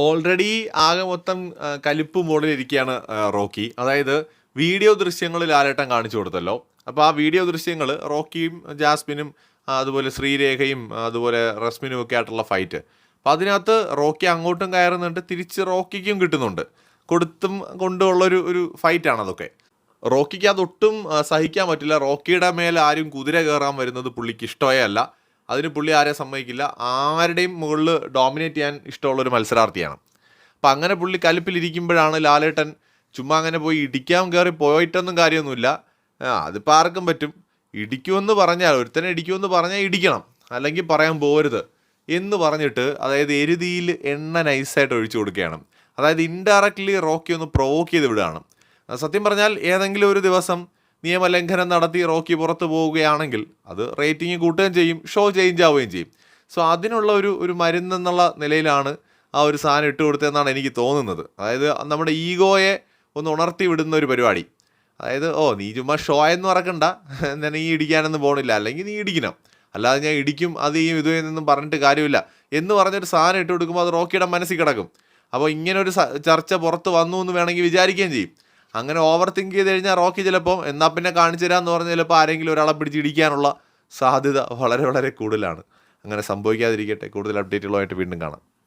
Already ആകെ മൊത്തം കലിപ്പ് മോഡിലിരിക്കുകയാണ് റോക്കി. അതായത് വീഡിയോ ദൃശ്യങ്ങൾ ലാലേട്ടൻ കാണിച്ചു കൊടുത്തല്ലോ. അപ്പോൾ ആ വീഡിയോ ദൃശ്യങ്ങൾ റോക്കിയും ജാസ്മിനും അതുപോലെ ശ്രീരേഖയും അതുപോലെ റസ്മിനും ഒക്കെ ആയിട്ടുള്ള ഫൈറ്റ് അപ്പോൾ അതിനകത്ത് റോക്കി അങ്ങോട്ടും കയറുന്നുണ്ട് തിരിച്ച് റോക്കിക്കും കിട്ടുന്നുണ്ട്. കൊടുത്തും കൊണ്ടുള്ളൊരു ഒരു ഫൈറ്റാണ് അതൊക്കെ. റോക്കിക്ക് അതൊട്ടും സഹിക്കാൻ പറ്റില്ല. റോക്കിയുടെ മേലെ ആരും കുതിര കയറാൻ വരുന്നത് പുള്ളിക്ക് ഇഷ്ടമേ അല്ല. അതിന് പുള്ളി ആരെ സമ്മതിക്കില്ല. ആരുടെയും മുകളിൽ ഡോമിനേറ്റ് ചെയ്യാൻ ഇഷ്ടമുള്ള ഒരു മത്സരാർത്ഥിയാണ്. അപ്പം അങ്ങനെ പുള്ളി കലിപ്പിലിരിക്കുമ്പോഴാണ് ലാലേട്ടൻ ചുമ്മാ അങ്ങനെ പോയി ഇടിക്കാൻ കയറി പോയിട്ടൊന്നും കാര്യമൊന്നുമില്ല. അതിപ്പോൾ ആർക്കും പറ്റും. ഇടിക്കുമെന്ന് പറഞ്ഞാൽ ഒരുത്തനെ ഇടിക്കുമെന്ന് പറഞ്ഞാൽ ഇടിക്കണം. അല്ലെങ്കിൽ പറയാൻ പോരുത് എന്ന് പറഞ്ഞിട്ട് അതായത് എരുതിയിൽ എണ്ണ നൈസായിട്ട് ഒഴിച്ചു കൊടുക്കുകയാണ്. അതായത് ഇൻഡയറക്റ്റ്ലി റോക്കി ഒന്ന് പ്രൊവോക്ക് ചെയ്ത് വിടുകയാണ്. സത്യം പറഞ്ഞാൽ ഏതെങ്കിലും ഒരു ദിവസം നിയമലംഘനം നടത്തി റോക്കി പുറത്ത് പോവുകയാണെങ്കിൽ അത് റേറ്റിംഗ് കൂട്ടുകയും ചെയ്യും ഷോ ചേഞ്ച് ആവുകയും ചെയ്യും. സോ അതിനുള്ള ഒരു ഒരു മരുന്നെന്നുള്ള നിലയിലാണ് ആ ഒരു സാധനം ഇട്ട് കൊടുത്തതെന്നാണ് എനിക്ക് തോന്നുന്നത്. അതായത് നമ്മുടെ ഈഗോയെ ഒന്ന് ഉണർത്തി വിടുന്ന ഒരു പരിപാടി. അതായത് ഓ നീ ചുമ്മാ ഷോ എന്ന് മറക്കണ്ട. ഞാൻ നീ ഇടിക്കാനൊന്നും പോകണില്ല അല്ലെങ്കിൽ നീ ഇടിക്കണം. അല്ലാതെ ഞാൻ ഇടിക്കും അത് ഈ ഇത് എന്നൊന്നും പറഞ്ഞിട്ട് കാര്യമില്ല. എന്ന് പറഞ്ഞൊരു സാധനം ഇട്ട് കൊടുക്കുമ്പോൾ അത് റോക്കിയുടെ മനസ്സിൽ കിടക്കും. അപ്പോൾ ഇങ്ങനെ ഒരു ചർച്ച പുറത്ത് വന്നു എന്ന് വേണമെങ്കിൽ വിചാരിക്കുകയും ചെയ്യും. അങ്ങനെ ഓവർ തിങ്ക് ചെയ്ത് കഴിഞ്ഞാൽ റോക്കി ചിലപ്പോൾ എന്നാൽ പിന്നെ കാണിച്ചു തരാമെന്ന് പറഞ്ഞ് ചിലപ്പോൾ ആരെങ്കിലും ഒരാളെ പിടിച്ചിടിക്കാനുള്ള സാധ്യത വളരെ വളരെ കൂടുതലാണ്. അങ്ങനെ സംഭവിക്കാതിരിക്കട്ടെ. കൂടുതൽ അപ്ഡേറ്റുകളുമായിട്ട് വീണ്ടും കാണാം.